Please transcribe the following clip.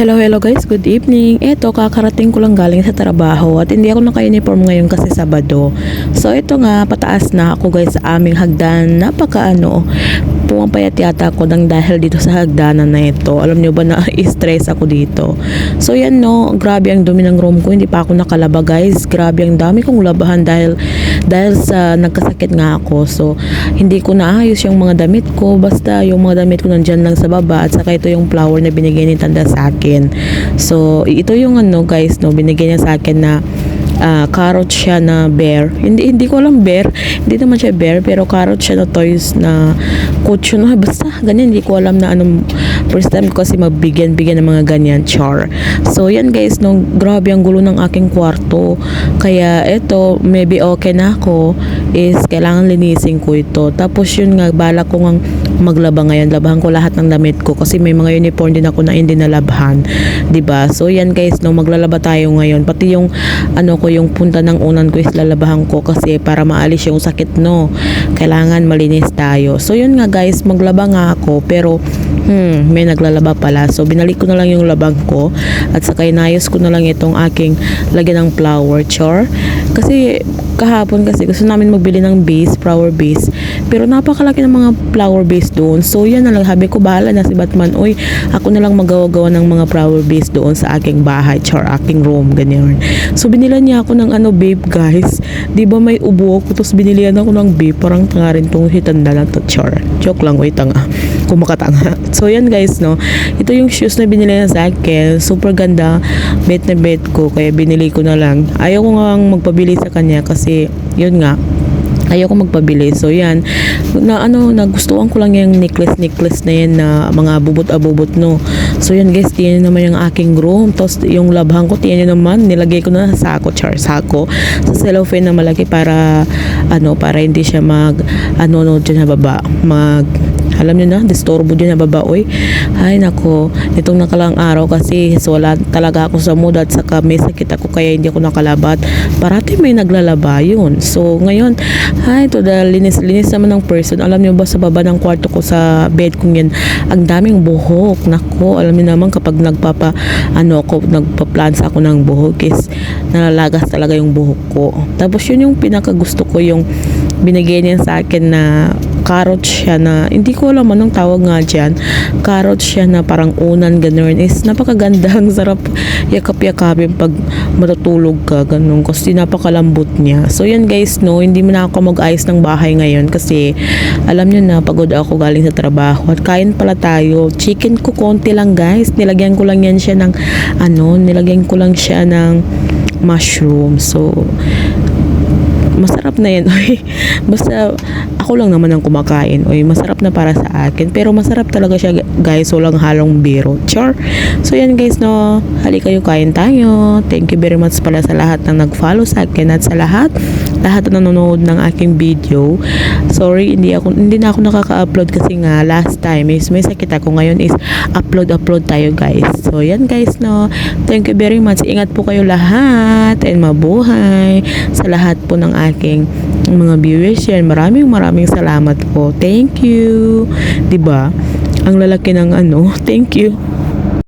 Hello, hello guys. Good evening. Eto, kakarating ko lang galing sa trabaho at hindi ako naka-uniform ngayon kasi Sabado. So, ito nga, pataas na ako guys sa aming hagdan. Napaka ano, pumapayat yata ako nang dahil dito sa hagdanan na ito. Alam nyo ba na stress ako dito. So, yan no, grabe ang dumi ng room ko. Hindi pa ako nakalaba guys. Grabe ang dami kong labahan dahil dahil sa nagkasakit nga ako. So, hindi ko naayos yung mga damit ko. Basta yung mga damit ko nandyan lang sa baba at saka ito yung flower na binigay ni Tanda sa akin. So, ito yung ano guys, no, binigay niya sa akin na ah, carrot siya na bear. Hindi hindi ko alam bear. Hindi naman siya bear pero carrot siya na toys na kutsyo na basta ganyan hindi ko alam na anong first time kasi magbigyan-bigyan ng mga ganyan char. So yan guys, no, grabe ang gulo ng aking kwarto. Kaya eto, maybe okay na ako is kailangan linisin ko ito. Tapos yun nga, bala ko ngang maglaba ngayon. Labahan ko lahat ng damit ko kasi may mga uniform din ako na hindi nalabhan. ba So yan guys, no, maglalaba tayo ngayon. Pati yung ano ko, yung punta ng unan ko is lalabahan ko kasi para maalis yung sakit, no. Kailangan malinis tayo. So yun nga guys, maglaba nga ako pero hmm, may naglalaba pala. So binalik ko na lang yung labang ko at saka inayos ko na lang itong aking lagyan ng flower char. Kasi kahapon kasi gusto namin magbili ng base, flower base. Pero napakalaki ng mga flower base doon. So yan na lang, habi ko bahala na si Batman. Uy, ako na lang magawa-gawa ng mga flower base doon sa aking bahay, char aking room, ganyan. So binilan niya ako ng ano babe guys. 'Di ba may ubo ako tapos binilihan ako ng babe, parang tanga rin tong hitanda na to, char. Joke lang, uy, tanga. Kumakatanga. So yan guys, no. Ito yung shoes na binili niya sa akin. Super ganda. Bet na bet ko. Kaya binili ko na lang. Ayaw ko nga magpabili sa kanya kasi yun nga ayaw ko magpabili. So, yan. Na ano, nagustuhan ko lang yung necklace-necklace na yan na mga abubot-abubot, no. So, yan guys, tiyan naman yung aking room. Tapos, yung labhang ko, tiyan naman. Nilagay ko na sa sako, char, sako. Sa cellophane na malaki para, ano, para hindi siya mag, ano, no, dyan na baba. Mag, alam niyo na, disturbo dyan na baba, oy. Ay, nako, itong nakalang araw kasi wala talaga ako sa mood at saka may sakit ako kaya hindi ako nakalabat. Parati may naglalaba yun. So, ngayon, ay, to the linis-linis naman ng person. Alam niyo ba sa baba ng kwarto ko sa bed kong yan, ang daming buhok. Nako, alam niyo naman kapag nagpapa, ano ako, nagpa-plants ako ng buhok is nalalagas talaga yung buhok ko. Tapos yun yung pinakagusto ko yung binigay niya sa akin na carrot siya na hindi ko alam anong tawag nga dyan. Carrot siya na parang unan ganun. Is napakaganda. Ang sarap yakap-yakapin pag matutulog ka ganun. Kasi napakalambot niya. So yan guys no? Hindi mo na ako mag-ayos ng bahay ngayon kasi alam niyo na pagod ako galing sa trabaho. At kain pala tayo. Chicken ko konti lang guys. Nilagyan ko lang yan siya ng ano nilagyan ko lang siya ng mushroom. So masarap na yan. Basta ako lang naman ang kumakain. Oy, masarap na para sa akin. Pero masarap talaga siya guys. Walang halong biro. Char. So yan guys no. Hali kayo kain tayo. Thank you very much pala sa lahat ng nag-follow sa akin at sa lahat lahat na nanonood ng aking video. Sorry, hindi ako hindi na ako nakaka-upload kasi nga last time is may sakit ako. Ngayon is upload upload tayo guys. So yan guys no. Thank you very much. Ingat po kayo lahat and mabuhay sa lahat po ng aking mga viewers yan. Maraming maraming salamat po. Thank you. 'Di ba? Ang lalaki ng ano. Thank you.